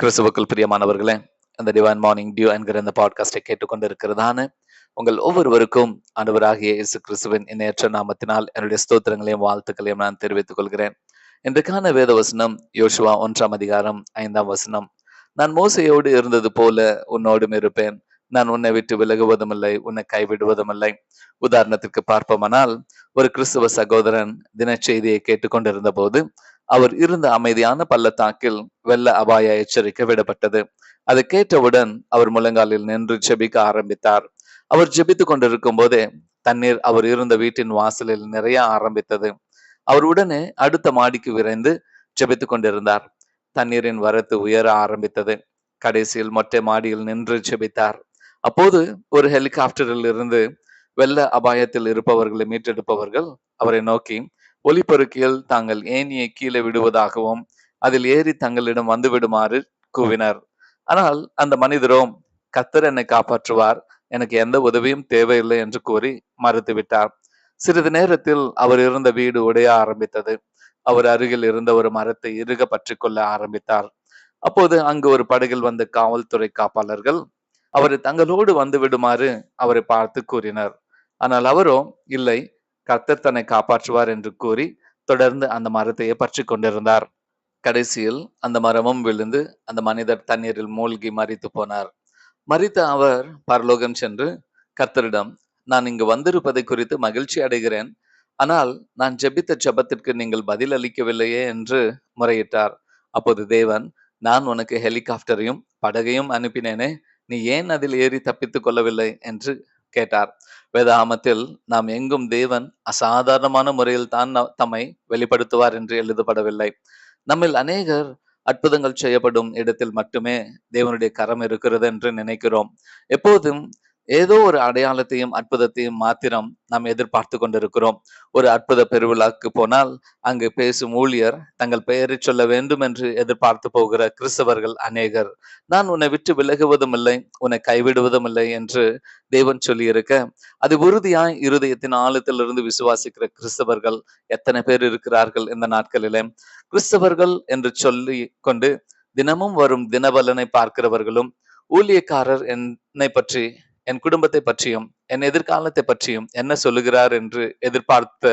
கிறிஸ்துவுக்குள் பிரியமானவர்களே அந்த டிவைன் மார்னிங் டியூ என்கிற இந்த பாட்காஸ்டை கேட்டுக்கொண்டிருக்கிறதான உங்கள் ஒவ்வொருவருக்கும் ஆண்டவராகிய இயேசு கிறிஸ்துவின் இணையற்ற நாமத்தினால் என்னுடைய ஸ்தோத்திரங்களையும் வாழ்த்துக்களையும் நான் தெரிவித்துக் கொள்கிறேன். இன்றைக்கான வேத வசனம் யோசுவா ஒன்றாம் அதிகாரம் ஐந்தாம் வசனம். நான் மோசையோடு இருந்தது போல உன்னோடும் இருப்பேன். நான் உன்னை விட்டு விலகுவதும் இல்லை உன்னை கைவிடுவதும் இல்லை உதாரணத்திற்கு பார்ப்போமானால் ஒரு கிறிஸ்துவ சகோதரன் தினச்செய்தியை கேட்டுக்கொண்டிருந்த போது அவர் இருந்த அமைதியான பள்ளத்தாக்கில் வெள்ள அபாய எச்சரிக்கை விடப்பட்டது. அதை கேட்டவுடன் அவர் முழங்காலில் நின்று ஜெபிக்க ஆரம்பித்தார். அவர் ஜெபித்துக் கொண்டிருக்கும் போதே தண்ணீர் அவர் இருந்த வீட்டின் வாசலில் நிறைய ஆரம்பித்தது. அவர் உடனே அடுத்த மாடிக்கு விரைந்து ஜெபித்துக் கொண்டிருந்தார். தண்ணீரின் வரத்து உயர ஆரம்பித்தது. கடைசியில் மொட்டை மாடியில் நின்று ஜெபித்தார். அப்போது ஒரு ஹெலிகாப்டரில் இருந்து வெள்ள அபாயத்தில் இருப்பவர்களை மீட்டெடுப்பவர்கள் அவரை நோக்கி ஒலிபெருக்கியில் தாங்கள் ஏனியை கீழே விடுவதாகவும் அதில் ஏறி தங்களிடம் வந்து விடுமாறு கூவினர். ஆனால் அந்த மனிதரும் கத்தர் என்னை காப்பாற்றுவார் எனக்கு எந்த உதவியும் தேவையில்லை என்று கூறி மறுத்துவிட்டார். சிறிது நேரத்தில் அவர் இருந்த வீடு உடைய ஆரம்பித்தது. அவர் அருகில் இருந்த ஒரு மரத்தை இறுக பற்றி கொள்ள ஆரம்பித்தார். அப்போது அங்கு ஒரு படகில் வந்த காவல்துறை காப்பாளர்கள் அவரை தங்களோடு வந்து விடுமாறு அவரை பார்த்து கூறினர். ஆனால் அவரோ இல்லை கர்த்தர் தன்னை காப்பாற்றுவார் என்று கூறி தொடர்ந்து அந்த மரத்தையே பற்றி கொண்டிருந்தார். கடைசியில் அந்த மரமும் விழுந்து அந்த மனிதர் தண்ணீரில் மூழ்கி மறித்து போனார். மறித்த அவர் பரலோகம் சென்று கர்த்தரிடம் நான் இங்கு வந்திருப்பதை குறித்து மகிழ்ச்சி அடைகிறேன். ஆனால் நான் ஜெபித்த ஜெபத்திற்கு நீங்கள் பதில் அளிக்கவில்லையே என்று முறையிட்டார். அப்போது தேவன் நான் உனக்கு ஹெலிகாப்டரையும் படகையும் அனுப்பினேனே நீ ஏன் அதில் ஏறி தப்பித்துக் கொள்ளவில்லை? என்று கேட்டார். வேதாமத்தில் நாம் எங்கும் தேவன் அசாதாரணமான முறையில் தான் தம்மை வெளிப்படுத்துவார் என்று எழுதப்படவில்லை. நம்மில் அநேகர் அற்புதங்கள் செய்யப்படும் இடத்தில் மட்டுமே தேவனுடைய கரம் இருக்கிறது என்று நினைக்கிறோம். எப்போதும் ஏதோ ஒரு அடையாளத்தையும் அற்புதத்தையும் மாத்திரம் நாம் எதிர்பார்த்து கொண்டிருக்கிறோம். ஒரு அற்புத பெருவிழாக்கு போனால் அங்கு பேசும் ஊழியர் தங்கள் பெயரை சொல்ல வேண்டும் என்று எதிர்பார்த்து போகிற கிறிஸ்தவர்கள் அநேகர் நான் உன்னை விட்டு விலகுவதும் இல்லை உன்னை கைவிடுவதும் இல்லை என்று தேவன் சொல்லி இருக்க அது உறுதியாய் இருதயத்தின் ஆழத்திலிருந்து விசுவாசிக்கிற கிறிஸ்தவர்கள் எத்தனை பேர் இருக்கிறார்கள் இந்த நாட்களிலே. கிறிஸ்தவர்கள் என்று சொல்லி கொண்டு தினமும் வரும் தினபலனை பார்க்கிறவர்களும் ஊழியக்காரர் என்னை பற்றி என் குடும்பத்தை பற்றியும் என் எதிர்காலத்தை பற்றியும் என்ன சொல்லுகிறார் என்று எதிர்பார்த்த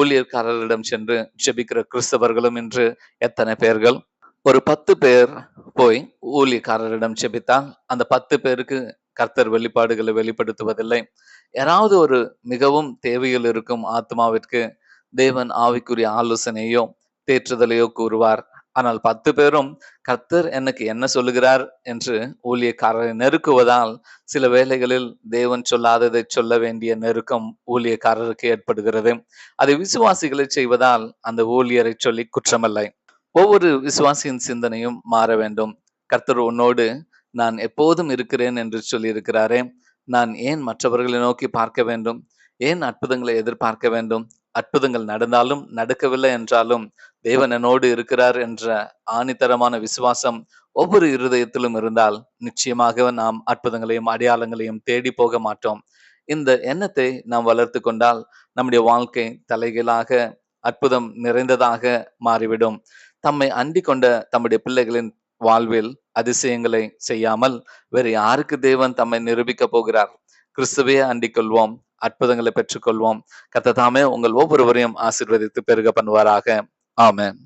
ஊழியர்காரர்களிடம் சென்று ஜெபிக்கிற கிறிஸ்தவர்களும் இன்று எத்தனை பேர்கள்? ஒரு பத்து பேர் போய் ஊழியக்காரரிடம் செபித்தால் அந்த பத்து பேருக்கு கர்த்தர் வெளிப்பாடுகளை வெளிப்படுத்துவதில்லை. யாராவது ஒரு மிகவும் தேவையில் இருக்கும் ஆத்மாவிற்கு தேவன் ஆவிக்குரிய ஆலோசனையோ தேற்றுதலையோ கூறுவார். ஆனால் பத்து பேரும் கர்த்தர் எனக்கு என்ன சொல்லுகிறார் என்று ஊழியக்காரரை நெருக்குவதால் சில வேளைகளில் தேவன் சொல்லாததை சொல்ல வேண்டிய நெருக்கம் ஊழியக்காரருக்கு ஏற்படுகிறது. அதை விசுவாசிகளை செய்வதால் அந்த ஊழியரை சொல்லி குற்றமல்லை. ஒவ்வொரு விசுவாசியின் சிந்தனையும் மாற வேண்டும். கர்த்தர் உன்னோடு நான் எப்போதும் இருக்கிறேன் என்று சொல்லியிருக்கிறாரே. நான் ஏன் மற்றவர்களை நோக்கி பார்க்க வேண்டும்? ஏன் அற்புதங்களை எதிர்பார்க்க வேண்டும்? அற்புதங்கள் நடந்தாலும் நடக்கவில்லை என்றாலும் தேவன் என்னோடு இருக்கிறார் என்ற ஆணித்தரமான விசுவாசம் ஒவ்வொரு இருதயத்திலும் இருந்தால் நிச்சயமாக நாம் அற்புதங்களையும் அடையாளங்களையும் தேடி போக மாட்டோம். இந்த எண்ணத்தை நாம் வளர்த்து கொண்டால் நம்முடைய வாழ்க்கை தலைகளாக அற்புதம் நிறைந்ததாக மாறிவிடும். தம்மை அண்டி கொண்ட தம்முடைய பிள்ளைகளின் வாழ்வில் அதிசயங்களை செய்யாமல் வேறு யாருக்கு தேவன் தம்மை நிரூபிக்க போகிறார்? கிறிஸ்துவே அண்டிக் கொள்வோம். அற்புதங்களை பெற்றுக்கொள்வோம். கத்ததாமே உங்கள் ஒவ்வொருவரையும் ஆசிர்வதித்து பெருக பண்ணுவாராக. ஆமேன்.